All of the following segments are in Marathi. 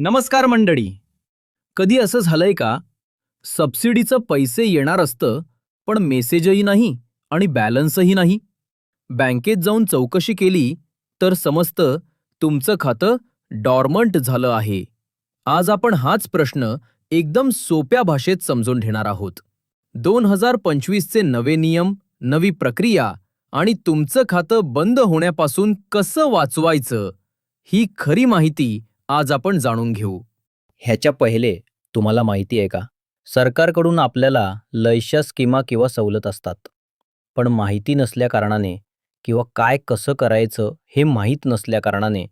नमस्कार मंडळी. कधी असं झालंय का? सबसिडीचं पैसे येणार असतं पण मेसेजही नाही आणि बॅलन्सही नाही. बँकेत जाऊन चौकशी केली तर समजतं तुमचं खातं डॉर्मंट झालं आहे. आज आपण हाच प्रश्न एकदम सोप्या भाषेत समजून घेणार आहोत. दोन हजार पंचवीसचे नवे नियम नवी प्रक्रिया आणि तुमचं खातं बंद होण्यापासून कसं वाचवायचं? ही खरी माहिती आज आपण जाणून घेऊ. ह्याच्या पहिले तुम्हाला माहिती आहे का? सरकारकडून आपल्याला लयशा स्कीमा किंवा सवलत असतात. पण माहिती नसल्या कारणाने किंवा काय कसं करायचं हे माहीत नसल्या कारणाने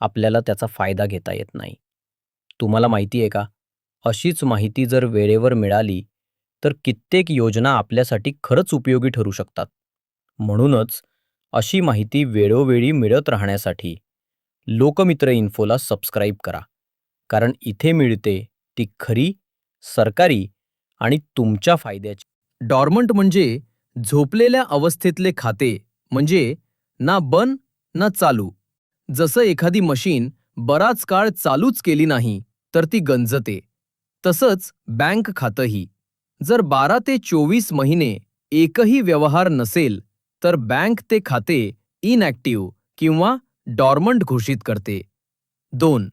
आपल्याला त्याचा फायदा घेता येत नाही. तुम्हाला माहिती आहे का? अशीच माहिती जर वेळेवर मिळाली तर कित्येक योजना आपल्यासाठी खरंच उपयोगी ठरू शकतात. म्हणूनच अशी माहिती वेळोवेळी मिळत राहण्यासाठी लोकमित्र इन्फोला सबस्क्राईब करा. कारण इथे मिळते ती खरी सरकारी आणि तुमच्या फायद्याची. डॉर्मंट म्हणजे झोपलेल्या अवस्थेतले खाते म्हणजे ना बन ना चालू. जसं एखादी मशीन बराच काळ चालूच केली नाही तर ती गंजते. तसंच बँक खातंही. जर बारा ते चोवीस महिने एकही व्यवहार नसेल तर बँक ते खाते इनॲक्टिव्ह किंवा डॉर्मंट घोषित करते. दोन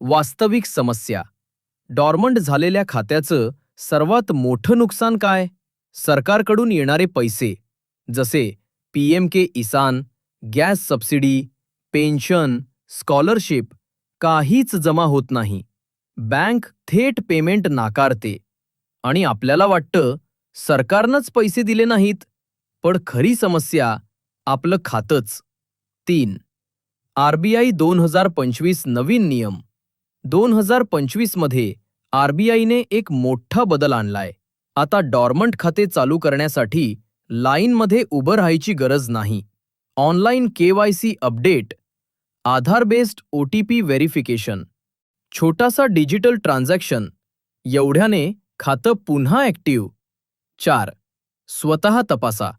वास्तविक समस्या. डॉर्मंट झालेल्या खात्याचं सर्वात मोठं नुकसान काय? सरकारकडून येणारे पैसे जसे पी एम के इसान गॅस सबसिडी पेन्शन स्कॉलरशिप काहीच जमा होत नाही. बँक थेट पेमेंट नाकारते. आणि आपल्याला वाटतं सरकारनंच पैसे दिले नाहीत. पण खरी समस्या आपलं खातंच. तीन आरबीआय दोन हजार पंचवीस नवीन नियम. दोन हजार पंचवीसमध्ये आरबीआयने एक मोठा बदल आणलाय. आता डॉर्मंट खाते चालू करण्यासाठी लाईनमध्ये उभं राहायची गरज नाही. Online KYC update Aadhaar based O T P verification छोटासा डिजिटल ट्रान्झॅक्शन एवढ्याने खातं पुन्हा ॲक्टिव्ह. चार स्वतः तपासा.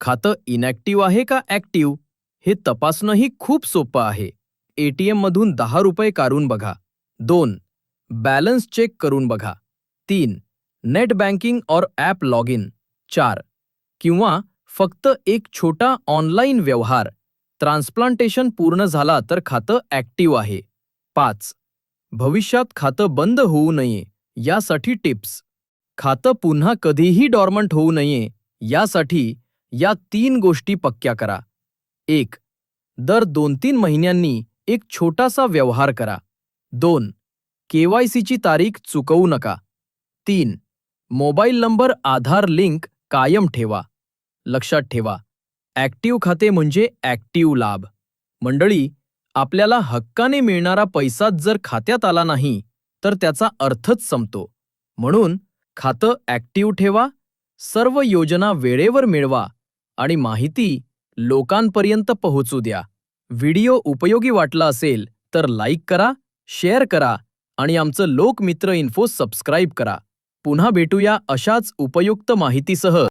खातं इनॅक्टिव्ह आहे का ॲक्टिव्ह? हे तपासणंही खूप सोपं आहे. एटीएम मधून दहा रुपये काढून बघा. दोन बॅलन्स चेक करून बघा. तीन नेट बँकिंग और ॲप लॉग इन चार किंवा फक्त एक छोटा ऑनलाईन व्यवहार. ट्रान्सप्लांटेशन पूर्ण झाला तर खातं ॲक्टिव्ह आहे. पाच भविष्यात खातं बंद होऊ नये यासाठी टिप्स. खातं पुन्हा कधीही डॉर्मंट होऊ नये यासाठी या तीन गोष्टी पक्क्या करा. एक. दर दोन तीन महिन्यांनी एक छोटासा व्यवहार करा. दोन. केवायसीची तारीख चुकवू नका. तीन. मोबाईल नंबर आधार लिंक कायम ठेवा. लक्षात ठेवा. ॲक्टिव्ह खाते म्हणजे ॲक्टिव्ह लाभ. मंडळी आपल्याला हक्काने मिळणारा पैसाच जर खात्यात आला नाही तर त्याचा अर्थच संपतो. म्हणून खातं ॲक्टिव्ह ठेवा सर्व योजना वेळेवर मिळवा आणि माहिती लोकांपर्यंत पोहोचू द्या. व्हिडिओ उपयोगी वाटला असेल तर लाईक करा शेअर करा आणि आमचं लोकमित्र इन्फो सबस्क्राईब करा. पुन्हा भेटूया अशाच उपयुक्त माहितीसह.